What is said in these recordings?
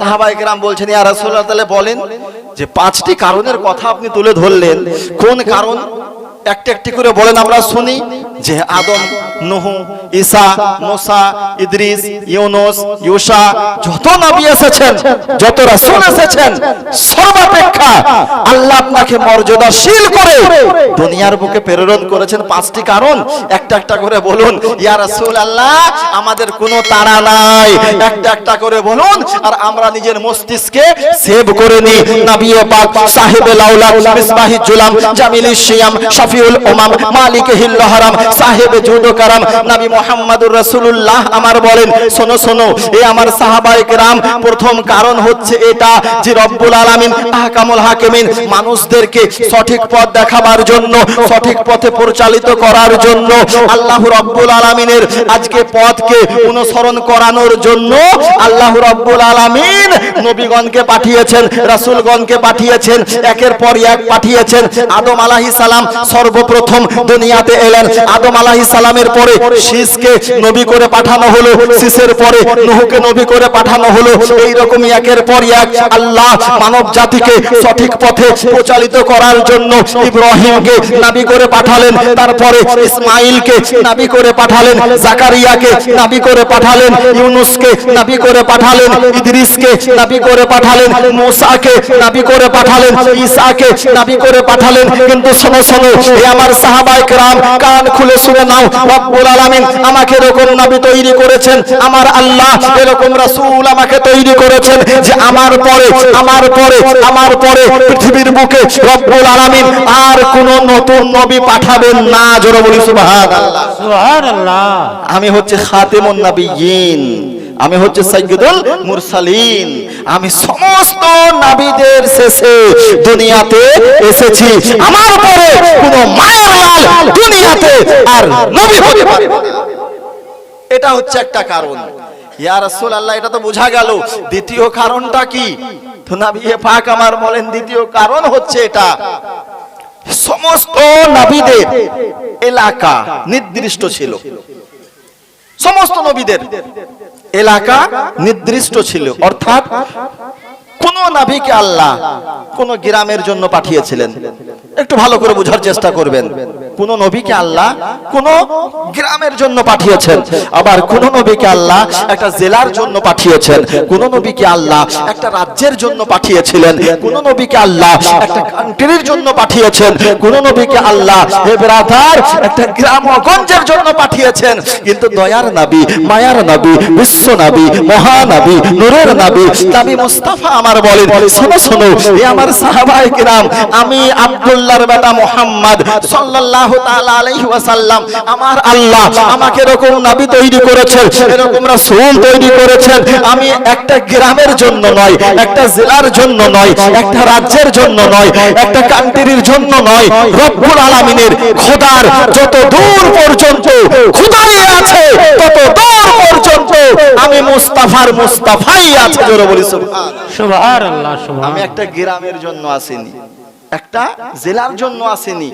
সাহাবাই কেরাম বলছেন, ইয়া রাসূলুল্লাহ, তাহলে বলেন যে পাঁচটি কারণের কথা আপনি তুলে ধরলেন। কোন কারণ? একটা একটি করে বলেন, আমরা শুনি। যে আদম, নুহু, ঈসা, মুসা, ইদ্রিস, ইউনুস, ইউসা, যত নবী এসেছেন, যত রাসূল এসেছেন, সর্বাপেক্ষা আল্লাহ আপনাকে মর্যাদাশীল করে দুনিয়ার বুকে প্রেরণ করেছেন পাঁচটি কারণ। একটা একটা করে বলুন, ইয়া রাসূলুল্লাহ, আমাদের কোনো তাড়া নাই। একটা একটা করে বলুন, আর আমরা নিজের মস্তিষ্কে সেভ করে নি নবী পাক সাহেবে লাউলা মিসবাহি জুলাম জামিলি শিয়াম শফিউল উমাম মালিক হিল হারাম সাহেবে জুদো কারাম, নবী মুহাম্মদুর রাসূলুল্লাহ আমার বলেন, শোনো শোনো এই আমার সাহাবায়ে কেরাম, প্রথম কারণ হচ্ছে এটা যে রব্বুল আলামিন, আহকামুল হাকিমিন, মানুষদেরকে সঠিক পথ দেখাবার জন্য, সঠিক পথে পরিচালিত করার জন্য, আল্লাহ রব্বুল আলামিনের আজকে পথকে অনুসরণ করানোর জন্য আল্লাহ রব্বুল আলামিন নবীগণকে পাঠিয়েছেন, রাসূলগণকে পাঠিয়েছেন, একের পর এক পাঠিয়েছেন। আদম আলাইহিস সালাম সর্বপ্রথম দুনিয়াতে এলেন। আদম আলাইহিস সালামের পরে শীষকে নবী করে পাঠানো হলো শীষের পরে নূহকে নবী করে পাঠানো হলো এই রকমই একের পর এক আল্লাহ মানব জাতিকে সঠিক পথে প্রচালিত করার জন্য ইব্রাহিমকে নবী করে পাঠালেন তারপরে ইসমাইলকে নবী করে পাঠালেন জাকারিয়াকে নবী করে পাঠালেন ইউনুসকে নবী করে পাঠালেন ইদ্রিসকে নবী করে পাঠালেন মুসাকে নবী করে পাঠালেন ঈসাকে নবী করে পাঠালেন কিন্তু শোনো শোনো এই আমার সাহাবায়ে کرام কান খুলে শুনে নাও রব্বুল আলামিন আমাকে এরকম নবী তৈরি করেছেন। আমার আল্লাহ এরকম রাসূল আমাকে তৈরি করেছেন যে আমার পরে আমার পরে আমার পরে পৃথিবীর বুকে রব্বুল আলামিন আর কোন নতুন নবী পাঠাবেন না। জোরে বলি সুবহানাল্লাহ। সুবহানাল্লাহ। আমি হচ্ছে খাতেমুন নবিয়িন আমি হচ্ছে সাইয়্যিদুল মুরসালিন। আমি সমস্ত নবীদের শেষে দুনিয়াতে এসেছি। আমার পরে কোন মায়ের লাল দুনিয়াতে আর নবী হতে পারে। এটা হচ্ছে একটা কারণ। ইয়া রাসূলুল্লাহ এটা তো বোঝা গেল। দ্বিতীয় কারণটা কি? তো পাক আমার বলেন দ্বিতীয় কারণ হচ্ছে এটা। সমস্ত নবীদের এলাকা নির্দিষ্ট ছিল। সমস্ত নবীদের এলাকা নির্দিষ্ট ছিল। অর্থাৎ কোন নাবিকে আল্লাহ কোন গ্রামের জন্য পাঠিয়েছিলেন। একটু ভালো করে বোঝার চেষ্টা করবেন। কোন নবীকে আল্লাহ কোন গ্রামের জন্য পাঠিয়েছেন। আবার কোন নবীকে আল্লাহ একটা জেলার জন্য পাঠিয়েছেন। কোন নবীকে আল্লাহ একটা রাজ্যের জন্য পাঠিয়েছিলেন। কোন নবীকে আল্লাহ একটা কান্ট্রির জন্য পাঠিয়েছেন। কোন নবীকে আল্লাহ হে ব্রাদার একটা গ্রাম ও গঞ্জের জন্য পাঠিয়েছেন। কিন্তু দয়ার নবী মায়ার নবী বিশ্ব নবী মহানবী নূরের নবী নবী মুস্তাফা আমার বলেন শোনো শোনো এ আমার সাহাবায়ে কিরাম আমি আব্দুল্লাহর বেটা মুহাম্মদ সাল্লাল্লাহু তাআলা আলাইহি ওয়াসাল্লাম। আমার আল্লাহ আমাকে এরকম নবী তৈরি করেছেন এরকম রাসূল তৈরি করেছেন। আমি একটা গ্রামের জন্য নয় একটা জেলার জন্য নয় একটা রাজ্যের জন্য নয় একটা কান্ট্রির জন্য নয়। রব্বুল আলামিনের খোদার যত দূর পর্যন্ত খোদাই আছে তত দূর পর্যন্ত আমি মুস্তাফার মুস্তাফাই আছে জোরে বলি সুবহান সুবহানাল্লাহ। আমি একটা গ্রামের জন্য আসিনি একটা জেলার জন্য আসিনি।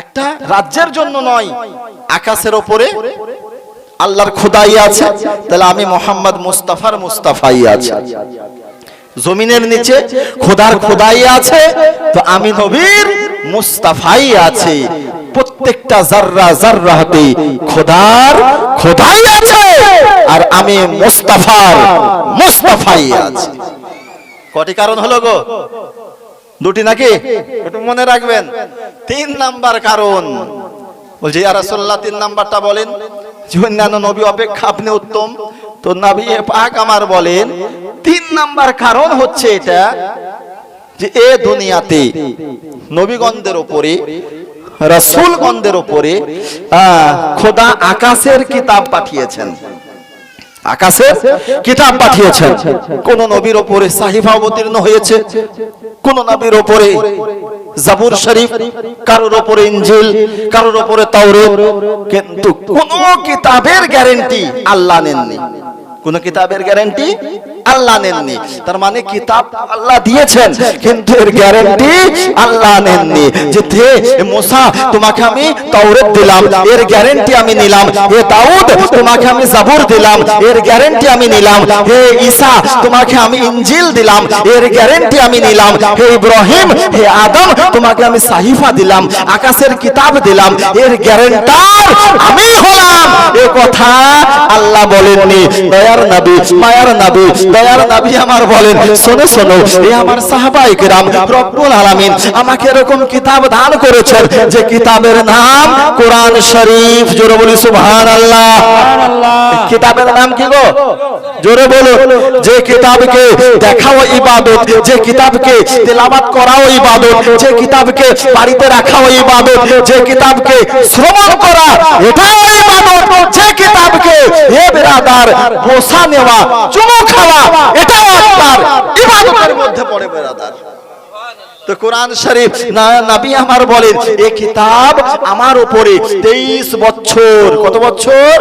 একটা রাজ্যের জন্য নয়, আকাশের ওপরে আল্লাহর খোদাই আছে। তাহলে আমি মোহাম্মদ মুস্তাফার মুস্তাফাই আছে। জমিনের নিচে খোদার খোদাই আছে, তো আমি নবীর মুস্তাফাই আছে। প্রত্যেকটা জাররা জাররাতে খোদার খোদাই আছে, আর আমি মুস্তাফার মুস্তাফাই আছে। কটি কারণ হলো গো? দুটি নাকি? একটু মনে রাখবেন। তিন নাম্বার কারণ। বলছি রাসূলুল্লাহ তিন নাম্বারটা বলেন। অন্যান্য নবী অপেক্ষা আপনি উত্তম। তো নবী পাক আমার বলেন তিন নাম্বার কারণ হচ্ছে এটা যে এ দুনিয়াতে নবীগণদের উপরে রাসূলগণদের আহ, খোদা আকাশের কিতাব পাঠিয়েছেন। আকাশে কিতাব পাঠিয়েছেন। কোন নবীর ওপরে সাহিফা অবতীর্ণ হয়েছে। কোন নবীর ওপরে জাবুর শরীফ, কারোর ওপরে ইঞ্জিল কারোর ওপরে তাওরাত। কিন্তু কোন কিতাবের গ্যারেন্টি আল্লাহ নেননি। কোন কিতাবের গ্যারান্টি আল্লাহ নেননি। তার মানে কিতাব আল্লাহ দিয়েছেন, কিন্তু এর গ্যারান্টি আল্লাহ নেননি। যে হে মোসা, তোমাকে আমি তাওরাত দিলাম। এর গ্যারান্টি আমি নিলাম। হে দাউদ, তোমাকে আমি জাবুর দিলাম। এর গ্যারান্টি আমি নিলাম। হে ঈসা, তোমাকে আমি ইনজিল দিলাম। এর গ্যারান্টি আমি নিলাম। হে ইব্রাহিম, হে আদম, তোমাকে আমি সাহিফা দিলাম। আকাশের কিতাব দিলাম। এর গ্যারান্টার আমি হলাম। এ কথা আল্লাহ বলেননি। দয়ার নবী মায়ার নবী দয়ার নবী আমার বলেন শোনো শোনো এ আমার সাহাবাই কিরাম রব্বুল আলামিন আমাকে এরকম কিতাব দান করেছেন যে কিতাবের নাম কোরআন শরীফ। জোরে বলি সুবহানাল্লাহ। কিতাবের নাম কি গো? জোরে বলো যে কিতাবকে দেখাও ইবাদত যে কিতাবকে তেলাওয়াত করাও ইবাদত যে কিতাবকে বাড়িতে রাখাও ইবাদত যে কিতাবকে শ্রবণ করা এটাও ইবাদত যে কিতাবকে হে বেরাদার বসা নেওয়া চুমু খাওয়া এটাও আপনার ইবাদতের মধ্যে পড়ে বেরাদার তো কোরআন শরীফ না নবী আমার বলেন এই কিতাব আমার উপরে তেইশ বছর কত বছর?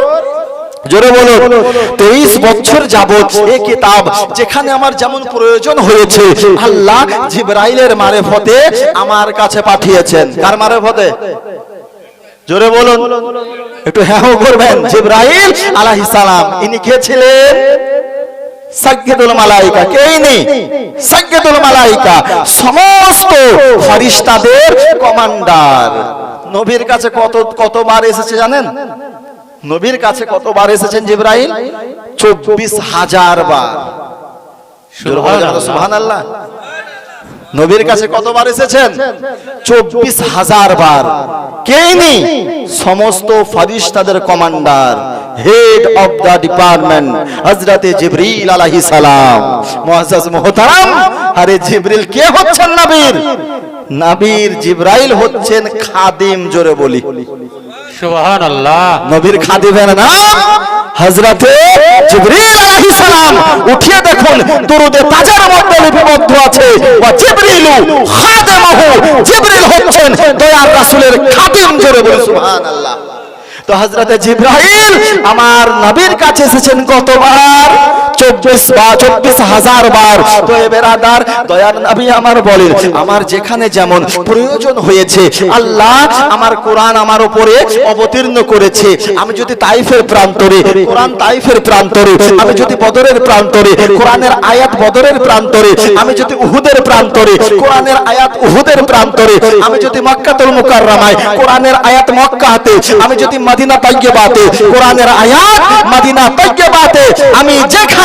জোরে বলো তেইশ বছর যাবত এই কিতাব যেখানে আমার যেমন প্রয়োজন হয়েছে আল্লাহ জিব্রাইলের মারেফতে আমার কাছে পাঠিয়েছেন। কার মারেফতে? জোরে বলুন। একটু হ্যাঁ করবেন। জিব্রাইল আলাইহিস সালাম, ইনি কে ছিলেন? মালাইকা। মালাইকা। সমস্ত কমান্ডার। নবীর কাছে কত, কতবার এসেছে জানেন? নবীর কাছে কতবার এসেছেন জিব্রাইল? চব্বিশ হাজার বার। নবীর কাছে কতবার এসেছেন? চব্বিশ হাজার বার। কে নেই সমস্ত ফারিস্তাদের commander head of the department হজরতে জিবরিল আলাহি সালাম। মুআজ্জাজ মুহতারাম আরে জিবরিল কে হচ্ছেন নবীর? নবীর জিব্রাইল হচ্ছেন খাদিম জোরে বলি। সুবহান আল্লাহ নবীর খাদিমের নাম হযরতে জিবরিল আলাইহিস সালাম, উঠিয়ে দেখুন, দুরুদে তাজার মধ্যে লিপিবদ্ধ আছে। ওয়া জিবরিলু খাদিমহু, জিবরিল হচ্ছেন দয়ার রাসূলের খাদিম জোরে বলে সুবহানাল্লাহ। তো হযরতে জিবরাইল আমার নবীর কাছে এসেছেন কতবার? চব্বিশ বা চব্বিশ হাজার বার। তো দয়ার নবী আমার বলেন আমার যেখানে যেমন প্রয়োজন হয়েছে, আল্লাহ আমার কোরআন আমার উপরে অবতীর্ণ করেছে। আমি যদি তাইফের প্রান্তরে, কোরআন তাইফের প্রান্তরে, আমি যদি বদরের প্রান্তরে, কোরআনের আয়াত বদরের প্রান্তরে, আমি যদি উহুদের প্রান্তরে, কোরআনের আয়াত উহুদের প্রান্তরে, আমি যদি মক্কাতুল মুকাররমায়, কোরআনের আয়াত মক্কাতে, আমি যদি মদিনা তাইয়্যিবাতে, কোরআনের আয়াত মদিনা তাইয়্যিবাতে, আমি যেখানে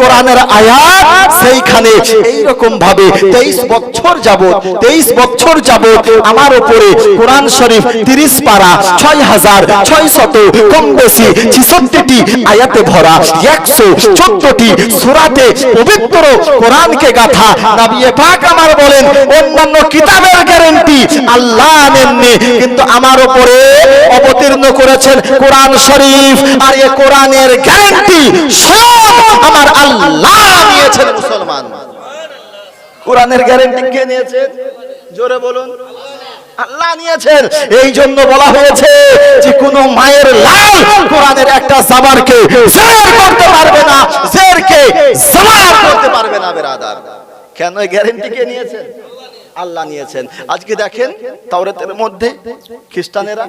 কোরআনের আয়াত সেইখানে এই রকম ভাবে 23 বছর যাবত 23 বছর যাবত আমার উপরে কোরআন শরীফ 30 পারা 6600 কম বেশি 66টি আয়াতে ভরা 114টি সূরাতে পবিত্র কোরআনকে গাথা নবী পাক আমার বলেন অন্যান্য কিতাবের গ্যারেন্টি আল্লাহ নেননি কিন্তু আমার উপরে অবতীর্ণ করেছেন কোরআন শরীফ আর এ কোরআনের গ্যারেন্টি স্বয়ং আমার আল্লাহ নিয়েছেন মুসলমান। কোরআনের গ্যারেন্টি কে নিয়েছেন জোরে বলুন। আল্লাহ নিয়েছেন। এই জন্য বলা হয়েছে যে কোন মায়ের লাল কোরআনের একটা সাবারকে জের করতে পারবে না জেরকে করতে পারবে না বেরাদার। কেন গ্যারেন্টি কে নিয়েছেন? আল্লাহ নিয়েছেন। আজকে দেখেন তাওরাতের মধ্যে খ্রিস্টানেরা,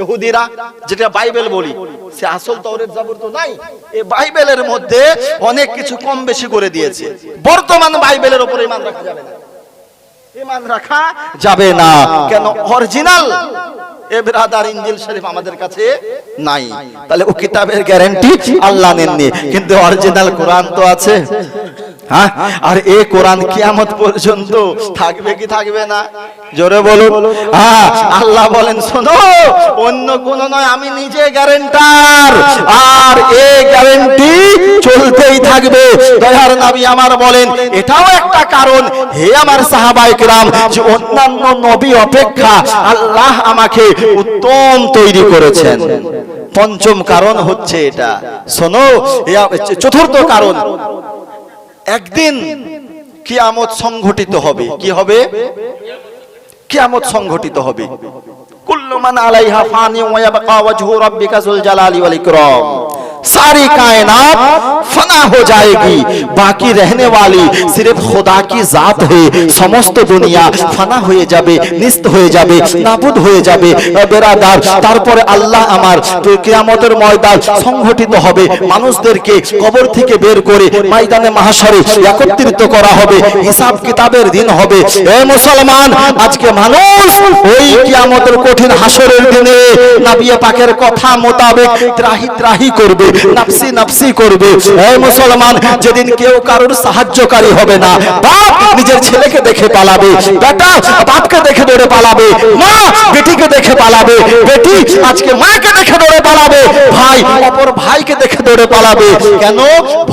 ইহুদিরা, যেটা বাইবেল বলি, সে আসল তাওরেত জাবর তো নাই এই বাইবেলের মধ্যে অনেক কিছু কম বেশি করে দিয়েছে। বর্তমান বাইবেলের উপরে ইমান রাখা যাবে না। ইমান রাখা যাবে না। কেন? অরিজিনাল। এ ব্রাদার ইঞ্জিল শরীফ আমাদের কাছে নাই। তাহলে ও কিতাবের গ্যারান্টি আল্লাহ নেননি। কিন্তু অরিজিনাল কোরআন তো আছে। হ্যাঁ? আর এ কোরআন কিয়ামত পর্যন্ত থাকবে কি থাকবে না? জোরে বলুন। হ্যাঁ আল্লাহ বলেন শোনো অন্য কোন নয় আমি নিজে গ্যারেন্টার আর এ গ্যারেন্টি চলতেই থাকবে। দয়ার নবী আমার বলেন এটাও একটা কারণ। হে আমার সাহাবায়ে কিরাম যে অন্যান্য নবী অপেক্ষা আল্লাহ আমাকে উত্তম তৈরি করেছেন। পঞ্চম কারণ হচ্ছে এটা। শোনো চতুর্থ কারণ। একদিন কিয়ামত সংঘটিত হবে। কি হবে? কিয়ামত সংঘটিত হবে। কুল্লু মান আলাইহা ফানি ওয়া ইয়াবকা ওয়াজহু রাব্বিকা যুল জালালি ওয়াল ইকরাম। सारी कायनात फना हो जाएगी बाकी रहने वाली सिर्फ खुदा की जात है সমস্ত দুনিয়া ফানা হয়ে যাবে নিস্ত হয়ে যাবে নাবুদ হয়ে যাবে বেরাদার তারপরে আল্লাহ আমার কিয়ামতের ময়দান সংঘটিত হবে মানুষদেরকে কবর থেকে বের করে ময়দানে মাহাশরে একত্রিত করা হবে হিসাব কিতাবের দিন হবে এ মুসলমান আজকে মানুষ ওই কিয়ামতের কঠিন হাসরের দিনে নাবিয়ে পাকের কথা মোতাবেক ত্রাহি ত্রাহি করবে নাফসি করবে। মুসলমান, যেদিন কেউ কারোর সাহায্যকারী হবে না, বাপ নিজের ছেলেকে দেখে পালাবে, বেটা বাপকে দেখে দৌড়ে পালাবে, মা বেটিকে দেখে পালাবে, বেটি আজকে মাকে দেখে দৌড়ে পালাবে, ভাই অপর ভাইকে দেখে দৌড়ে পালাবে। কেন?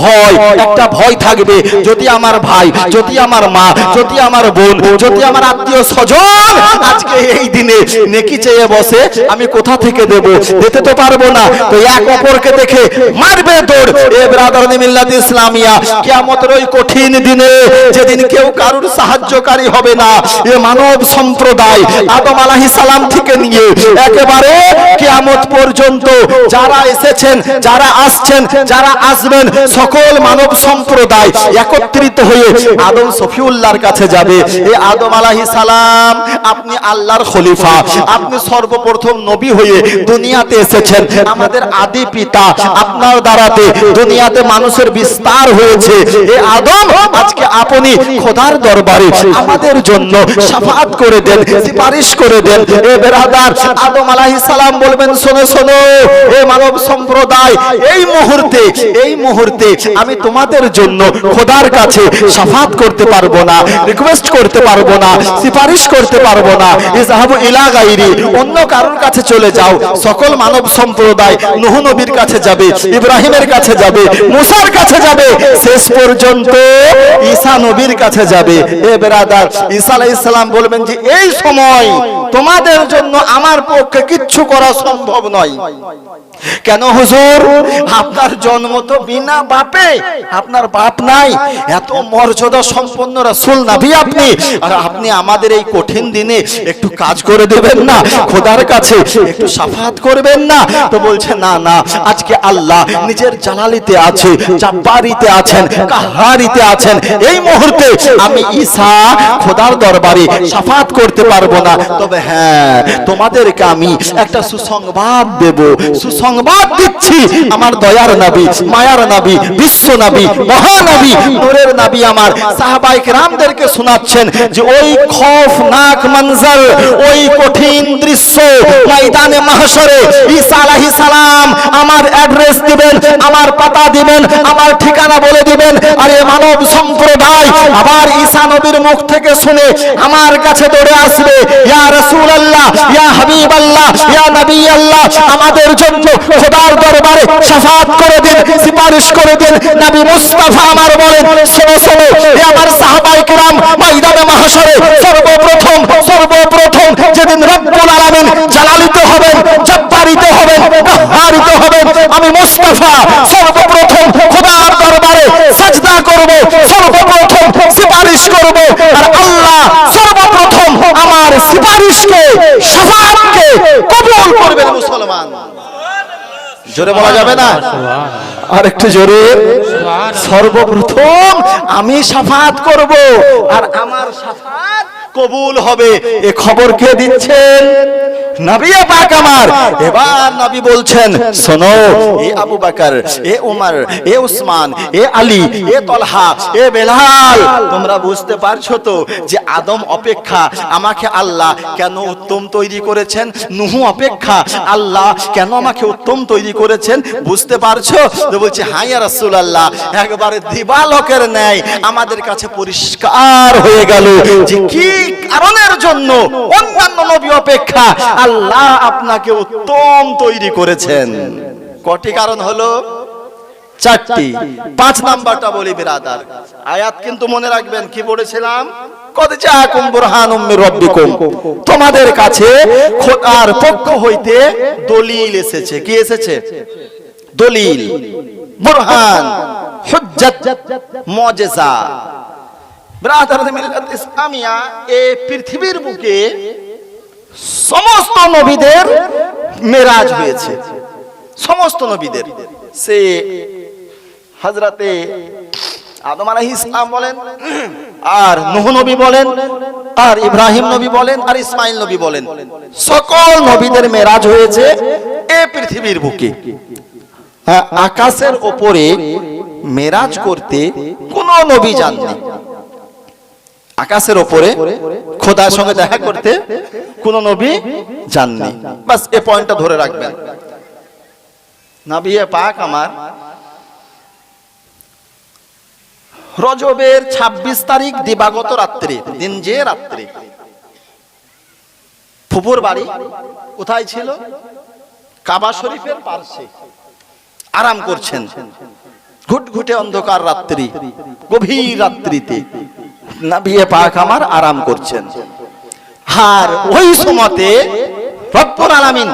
ভয়, একটা ভয় থাকবে। যদি আমার ভাই, যদি আমার মা, যদি আমার বোন, যদি আমার আত্মীয় স্বজন আজকে এই দিনে নেকি চেয়ে বসে, আমি কোথা থেকে দেব? দিতে তো পারব না। তো এক অপরকে দেখে মারবে দৌড়। এ ব্রাদার মিল্লাত ইসলামিয়া কিয়ামতের ওই কঠিন দিনে যেদিন কেউ কারুর সাহায্যকারী হবে না এ মানব সম্প্রদায় আদম আলাহিস সালাম থেকে নিয়ে একেবারে কিয়ামত পর্যন্ত যারা এসেছেন যারা আসছেন যারা আসবেন সকল মানব সম্প্রদায় একত্রিত হয়ে আদম সফিউল্লাহর কাছে যাবে। এ আদম আলাহিস সালাম আপনি আল্লাহর খলিফা আপনি সর্বপ্রথম নবী হয়ে দুনিয়াতে এসেছেন। আমাদের আদি পিতা আপনার দ্বারাতে দুনিয়াতে মানুষের বিস্তার হয়েছে। এ আদম, আজকে আপনি খোদার দরবারে আমাদের জন্য সাফাত করে দেন সুপারিশ করে দেন। এ বেরাদার, আদম আলাইহিস সালাম বলবেন, শোনো শোনো, এ মানব সম্প্রদায়, এই মুহূর্তে এই মুহূর্তে আমি তোমাদের জন্য খোদার কাছে সাফাত করতে পারব না রিকোয়েস্ট করতে পারব না সুপারিশ করতে পারব না। ইজাহাবু ইলা গাইরি, অন্য কারোর কাছে চলে যাও। সকল মানব সম্প্রদায়, নূহ নবীর কাছে যাবে। ইব্রাহিমের কাছে যাবে, মুসার কাছে যাবে, শেষ পর্যন্ত ঈসা নবীর কাছে যাবে। এ বেরাদার, ঈসা আলাইহিস সালাম বলবেন যে, এই সময় তোমাদের জন্য আমার পক্ষে কিচ্ছু করা সম্ভব নয়। কেন হুজুর? আপনার জন্ম তো বিনা বাপে, আপনার বাপ নাই। এত মর্যাদা সম্পন্ন রাসূল নবী আপনি। আর আপনি আমাদের এই কঠিন দিনে একটু কাজ করে দেবেন না, খোদার কাছে একটু সাফাত করবেন না। তো বলছে, না না, আজকে আল্লাহ নিজের জালালিতে আছে, জাব্বারিতে আছেন, কাহারিতে আছেন। এই মুহূর্তে আমি ঈসা, খোদার দরবারে সাফাত করতে পারব না। তবে হ্যাঁ তোমাদেরকে আমি একটা সুসংবাদ দেব, সুসংবাদ দিচ্ছি। আমার দয়ার নবী, মায়ার নবী, বিশ্ব নবী, মহানবী, নূরের নবী আমার সাহাবাই রামদেরকে শোনাচ্ছেন যে ওই খৌফনাক মঞ্জর, ওই কঠিন দৃশ্য ময়দানে মাহশরে ঈসা আলাইহিস সালাম আমার অ্যাড্রেস দিবেন, আমার পাতা দিবেন, আমার ঠিকানা বলে দিবেন। আর মানব সম্প্রদায়, আবার ঈসা নবীর মুখ থেকে শুনে আমার কাছে দৌড়ে আসবে, ইয়া রাসূলুল্লাহ, ইয়া হাবিবাল্লাহ, ইয়া নবী আল্লাহ আমাদের জন্য খোদার দরবারে শাফাত করে দিন সুপারিশ করে দিন। নবী মুস্তাফা আমার বলেন, শোনো শোনো, এ আমার সাহাবায়ে কিরাম ময়দানে মাহশরে সর্বপ্রথম সর্বপ্রথম যেদিন রব্বুল আলামিন জালালিত হবেন, জব্বারিত হবেন কাহারিত হবেন, আমি মুস্তাফা সর্বপ্রথম খোদার দরবারে সাজদা করব, সর্বপ্রথম সুপারিশ করব, আর আল্লাহ সর্বপ্রথম আমার সুপারিশকে শাফাতকে কবুল করবেন মুসলমান। জোরে বলা যাবে না? আর একটু জোরে। সর্বপ্রথম আমি সাফাত করব আর আমার সাফাত কবুল হবে। এ খবর কে দিচ্ছেন? নবী পাক আমার। এবার নবী বলছেন শোনো এ আবু বকর এ উমর এ উসমান এ আলী এ তলহা এ বেলাল তোমরা বুঝতে পারছ তো যে আদম অপেক্ষা আমাকে আল্লাহ কেন উত্তম তৈরি করেছেন? নুহু অপেক্ষা আল্লাহ কেন আমাকে উত্তম তৈরি করেছেন? বুঝতে পারছ? তো বলছে হ্যাঁ ইয়া রাসূলুল্লাহ একবারে দিবালকের ন্যায় আমাদের কাছে পরিষ্কার হয়ে গেল যে কি কারণের জন্য অন্যান্য নবী অপেক্ষা আল্লাহ আপনাকে উত্তম তৈরি করেছেন। কটি কারণ হলো? চারটি। পাঁচ নাম্বারটা বলি বিরাদার। আয়াত কিন্তু মনে রাখবেন, কি বলেছিলাম? তোমাদের কাছে খোদার পক্ষ হইতে দলিল এসেছে। কি এসেছে? দলিল। বুরহান, হুজ্জাত ইসলামিয়া এই পৃথিবীর বুকে সমস্ত নবীদের মেরাজ হয়েছে। সমস্ত নবীদের। সে হজরতে আদম ইসলাম বলেন আর বলেন আর ইব্রাহিম নবী বলেন আর ইসমাইল নবী বলেন সকল নবীদের মেরাজ হয়েছে এ পৃথিবীর বুকে। হ্যাঁ, আকাশের ওপরে মেরাজ করতে কোন নবী যাননি। আকাশের ওপরে খোদার সঙ্গে দেখা করতে কোন নবী যাননি। বাস এ পয়েন্টটা ধরে রাখবেন। নাবিয়ে পাক আমার রজবের ২৬ তারিখ দিবাগত রাত্রে, দিন যে রাত্রে। ফুপুর বাড়ি কোথায় ছিল? কাবা শরীফের পার্শ্বে। আরাম করছেন। ঘুটঘুটে অন্ধকার রাত্রি, গভীর রাত্রিতে। নাবিয়ে পাক আমার আরাম করছেন। আর ওই সময়তে রব্বুল আলামিন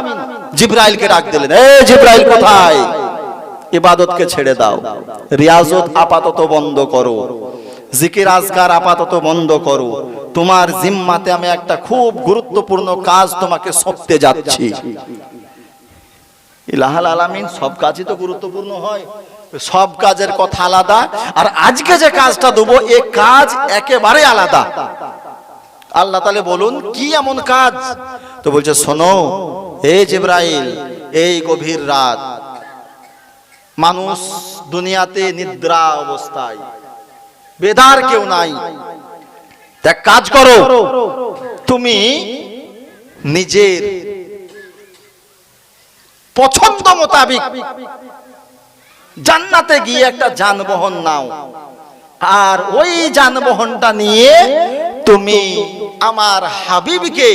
জিব্রাইলকে ডাক দিলেন, এ জিব্রাইল কোথায়? ইবাদতকে ছেড়ে দাও। রিয়াজত আপাতত বন্ধ করো। জিকির আজগার আপাতত বন্ধ করো। তোমার জিম্মাতে আমি একটা খুব গুরুত্বপূর্ণ কাজ তোমাকে সঁপতে যাচ্ছি। ইলাহাল আলামিন, সব কাজই তো গুরুত্বপূর্ণ হয়। সব কাজের কথা আলাদা, আর আজকে যে কাজটা দেবো, এ কাজ একেবারে আলাদা। আল্লাহ তালে বলুন, কি এমন কাজ? তো বলছে, শোনো, হে জিব্রাইল, এই গভীর রাত, মানুষ দুনিয়াতে নিদ্রা অবস্থায় বেদার কেউ নাই। এক কাজ করো, তুমি নিজের পছন্দ মোতাবিক জান্নাতে গিয়ে একটা যানবাহন নাও। আর ওই যানবাহনটা নিয়ে তুমি আমার হাবিবকে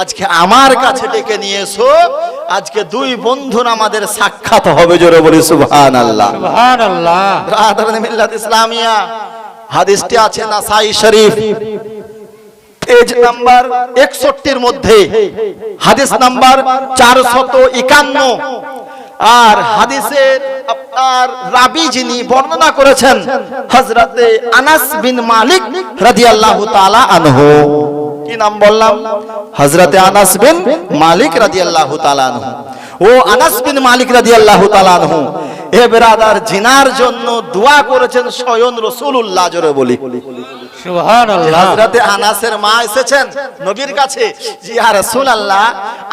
আজকে আমার কাছে ডেকে নিয়ে এসো আজকে দুই বন্ধুর আমাদের সাক্ষাৎ হবে জোরে বলি সুবহান আল্লাহ সুবহান আল্লাহ রাধারণ মিল্লাত ইসলামিয়া। হাদিসটি আছে নাসাই শরীফ। পেজ নাম্বার একষট্টির মধ্যে। হাদিস নাম্বার চারশত একান্ন। আর হাদিসের আপনার রাবি যিনি বর্ণনা করেছেন হজরতে আনাস বিন মালিক রাদিয়াল্লাহু তাআলা আনহু। কি নাম বললাম? হজরতে আনাস বিন মালিক রাদিয়াল্লাহু তাআলা আনহু। ও আনাস বিন মালিক রাদিয়াল্লাহু তাআলা আনহু এ বেরাদার জিনার জন্য দোয়া করেছেন স্বয়ং রাসূলুল্লাহ জোরে বলি। হযরতে আনাসের মা এসেছেন নবীর কাছে। জি ইয়া রাসূলুল্লাহ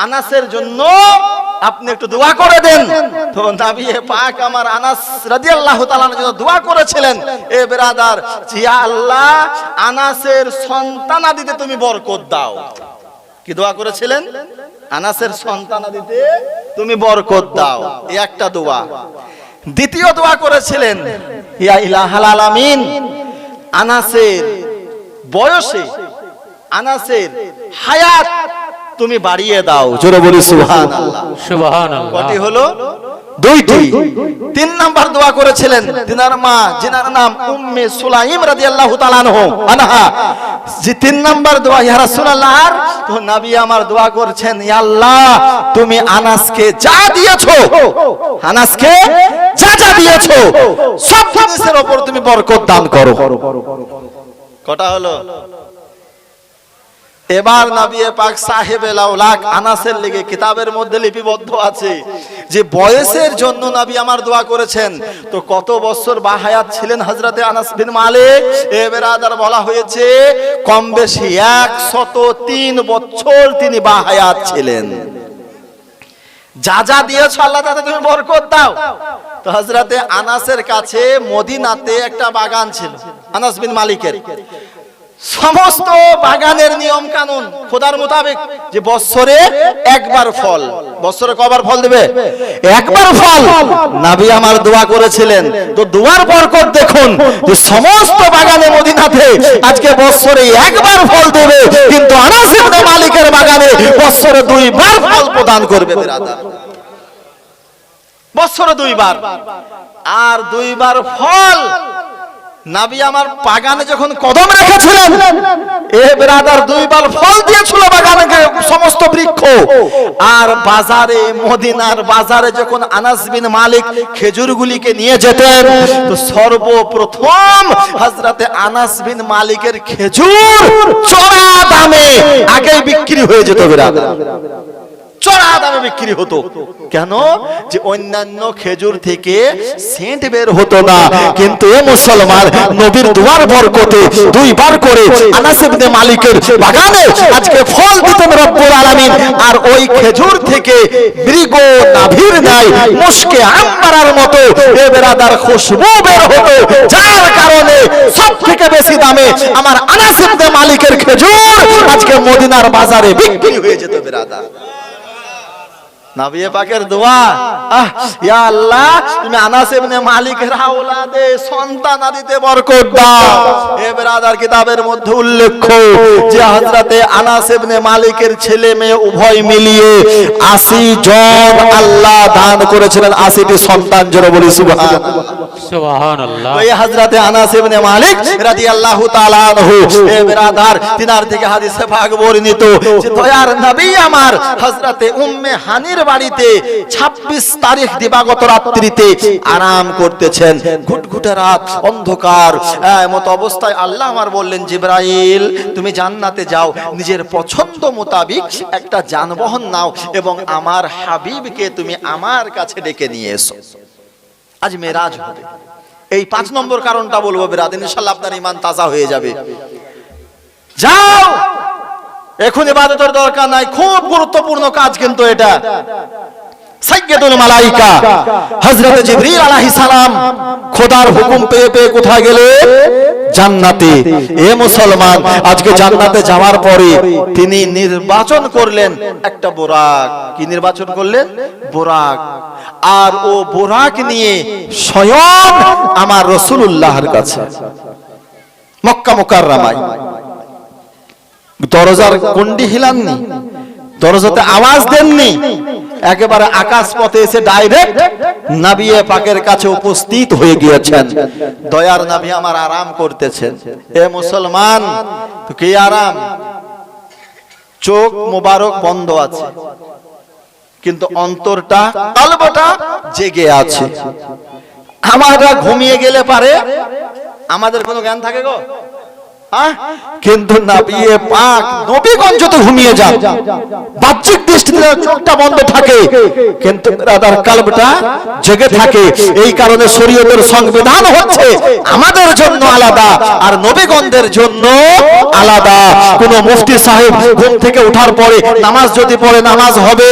আনাসের জন্য আপনি একটু দোয়া করে দেন। তো নবী পাক আমার আনাস রাদিয়াল্লাহু তাআলার জন্য দোয়া করেছিলেন, এ বেরাদার জিয়া আল্লাহ আনাসের সন্তানাদিতে তুমি বরকত দাও। কি দোয়া করেছিলেন? আনাসের সন্তানাদিতে তুমি বরকত দাও। এই একটা দোয়া। দ্বিতীয় দোয়া করেছিলেন, ইয়া ইলাহাল আলামিন, আনাসের বয়সে, আনাসের হায়াত তুমি বাড়িয়ে দাও জোরে বলি আল্লাহ কটি হলো দুইটি তিন নাম্বার দোয়া করেছিলেন তিনার মা যিনার নাম উম্মে সুলাইম রাদিয়াল্লাহু তাআলা আনহা যে তিন নাম্বার দোয়া ইয়া রাসূলুল্লাহ আর তো নবী আমার দোয়া করছেন ইয়া আল্লাহ তুমি আনাসকে যা দিয়েছ আনাসকে যা যা দিয়েছ সব জিনিসের উপর তুমি বরকত দান করো কটা হলো এবার নবিয়ে পাক সাহেব লাউলাক আনাসের লেগে কিতাবের মধ্যে লিপিবদ্ধ আছে যে বয়সের জন্য নবী আমার দোয়া করেছেন। তো কত বছর বাহায়াত ছিলেন হজরতে আনাস বিন মালিক? এ বেরাদার বলা হয়েছে, কম বেশি একশত তিন বছর তিনি বাহায়াত ছিলেন। যা যা দিয়েছ আল্লাহ, তাতে তুমি বরকত দাও। তো হজরতে আনাসের কাছে মদিনাতে একটা বাগান ছিল, আনাস বিন মালিকের। সমস্ত বাগানের নিয়ম কানুন খোদার মোতাবেক যে বছরে একবার ফল। বছরে কবার ফল দেবে? একবার ফল। নাবি আমার দোয়া করেছিলেন। তো দোয়ার বরকত দেখুন যে সমস্ত বাগানে মদিনাতে আজকে বছরে একবার ফল দেবে, কিন্তু আনাস ইবনে মালিকের বাগানে বছরে দুইবার ফল প্রদান করবে বছরে দুইবার। আর দুইবার ফল নাবি আমার বাগানে যখন কদম রেখেছিলেন, এ বেরাদার দুইবার ফল দিয়েছিল বাগানে সমস্ত বৃক্ষ। আর বাজারে, মদিনার বাজারে যখন আনাস বিন মালিক খেজুরগুলিকে নিয়ে যেতেন, তো সর্বপ্রথম হজরতে আনাস বিন মালিকের খেজুর চড়া দামে আগেই বিক্রি হয়ে যেত বেরাদার চড়া দামে বিক্রি হতো। কেন? যে অন্যান্য খেজুর থেকে সেন্ট বের হতো না। কিন্তু এ মুসলমান নবীর দুয়ার বরকতে দুইবার করে আনাস ইবনে মালিকের বাগানে আজকে ফল দিতেন রব্বুল আলামিন। আর ওই খেজুর থেকে মৃগ, নাভির নাই মুশকে আম্বারার মতো এ বেরাদার খুশবু বের হতো। যার কারণে সব থেকে বেশি দামে আমার আনাস ইবনে মালিকের খেজুর আজকে মদিনার বাজারে বিক্রি হয়ে যেত বেরাদার নবিয়ে পাকের দোয়া। আহ ইয়া আল্লাহ তুমি আনাস ইবনে মালিকের আওলাদে সন্তান আদিতে বরকত দাও। এ ব্রাদার কিতাবের মধ্যে উল্লেখ যে হযরতে আনাস ইবনে মালিকের ছেলে মেয়ে উভয় মিলিয়ে 80 জন আল্লাহ দান করেছিলেন 80টি সন্তান জোরে বলি সুবহানাল্লাহ। সুবহানাল্লাহ। ওই হযরতে আনাস ইবনে মালিক রাদিয়াল্লাহু তাআলা আনহু এ বিরাদার তিনার থেকে হাদিসে পাক বর্ণিত যে দয়ার নবী আমার হযরতে উম্মে হানির বাড়িতে 26 তারিখ দিবাগত রাত্রিতে আরাম করতেছেন। ঘুটঘুটে রাত, অন্ধকার, এমত অবস্থায় আল্লাহ আমার বললেন, জিব্রাইল, তুমি জান্নাতে যাও। নিজের পছন্দ মোতাবিক একটা যানবাহন নাও এবং আমার হাবিবকে তুমি আমার কাছে ডেকে নিয়ে এসো। আজ মেরাজ হবে। এই পাঁচ নম্বর কারণটা বলব বেরাদ। ইনশাল্লাহ আপনার ইমান তাজা হয়ে যাবে। যাও! এখন ইবাদতের দরকার নাই, খুব গুরুত্বপূর্ণ কাজ কিন্তু এটা। সাইয়্যিদুল মালাইকা, হযরত জিবরিল আলাইহিস সালাম খোদার হুকুম পেয়ে পেয়ে কোথায় গেলে? জান্নাতে। এ মুসলমান, আজকে জান্নাতে যাওয়ার পরে তিনি নির্বাচন করলেন একটা বোরাক। কি নির্বাচন করলেন? বোরাক। আর ও বোরাক নিয়ে স্বয়ং আমার রসুল্লাহর কাছে। মক্কা মুকাররামায়। দরজার কন্ডি হিলাননি দরজাতে আওয়াজ দেননি একেবারে আকাশ পথে এসে ডাইরেক্ট নাবিয়ে পাকের কাছে উপস্থিত হয়ে গিয়েছেন। দয়ার নাবি আমার আরাম করতেছেন। এ মুসলমান তো কি আরাম? চোখ মোবারক বন্ধ আছে কিন্তু অন্তরটা আলবটা জেগে আছে। আমরা ঘুমিয়ে গেলে পারে আমাদের কোনো জ্ঞান থাকে গো? কিন্তু নাবিয়ে পাক নবীগঞ্জ তো ঘুমিয়ে যান, বাহ্যিক দৃষ্টিতে চোখটা বন্ধ থাকে, কিন্তু রাদার কালবটা জেগে থাকে। এই কারণে শরীয়তের সংবিধান হচ্ছে আমাদের জন্য আলাদা আর নবীগঞ্জের জন্য আলাদা। কোন মুফতি সাহেব ঘুম থেকে ওঠার পরে নামাজ যদি পড়ে, নামাজ হবে?